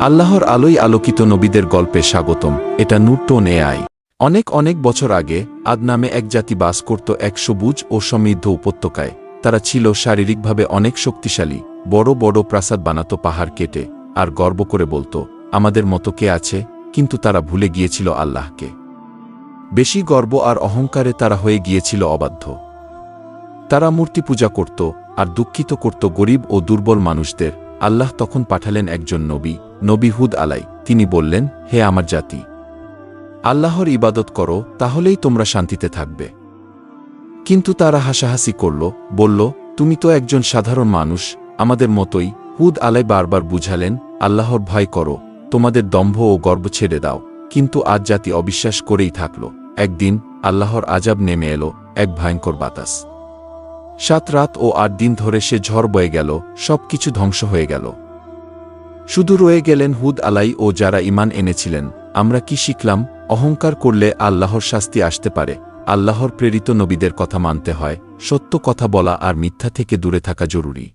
আল্লাহর আলোই আলোকিত নবীদের গল্পে স্বাগতম। এটা নুট্টোন এআই অনেক অনেক বছর আগে, আদ নামে এক জাতি বাস করত এক সবুজ ও সমৃদ্ধ উপত্যকায়। তারা ছিল শারীরিকভাবে অনেক শক্তিশালী, বড় বড় প্রাসাদ বানাতো পাহাড় কেটে, আর গর্ব করে বলতো, আমাদের মতো কে আছে? কিন্তু তারা ভুলে গিয়েছিল আল্লাহকে। বেশি গর্ব আর অহংকারে তারা হয়ে গিয়েছিল অবাধ্য। তারা মূর্তি পূজা করত, আর দুঃখিত করত গরিব ও দুর্বল মানুষদের আল্লাহ তখন পাঠালেন একজন নবী নবী হুদ আলাই। তিনি বললেন, হে আমার জাতি, আল্লাহর ইবাদত করো, তাহলেই তোমরা শান্তিতে থাকবে। কিন্তু তারা হাসাহাসি করল, বলল, তুমি তো একজন সাধারণ মানুষ, আমাদের মতোই, হুদ আলাই বারবার বুঝালেন, আল্লাহর ভয় করো, তোমাদের দম্ভ ও গর্ব ছেড়ে দাও। কিন্তু আজ জাতি অবিশ্বাস করেই থাকল। একদিন আল্লাহর আজাব নেমে এলো, এক ভয়ঙ্কর বাতাস। সাত রাত ও আট দিন ধরে সে ঝড় বয়ে গেল, সব কিছু ধ্বংস হয়ে গেল। শুধু রয়ে গেলেন হুদ আলাই ও যারা ইমান এনেছিলেন, আমরা কি শিখলাম? অহংকার করলে আল্লাহর শাস্তি আসতে পারে। আল্লাহর প্রেরিত নবীদের কথা মানতে হয়, সত্য কথা বলা আর মিথ্যা থেকে দূরে থাকা জরুরি।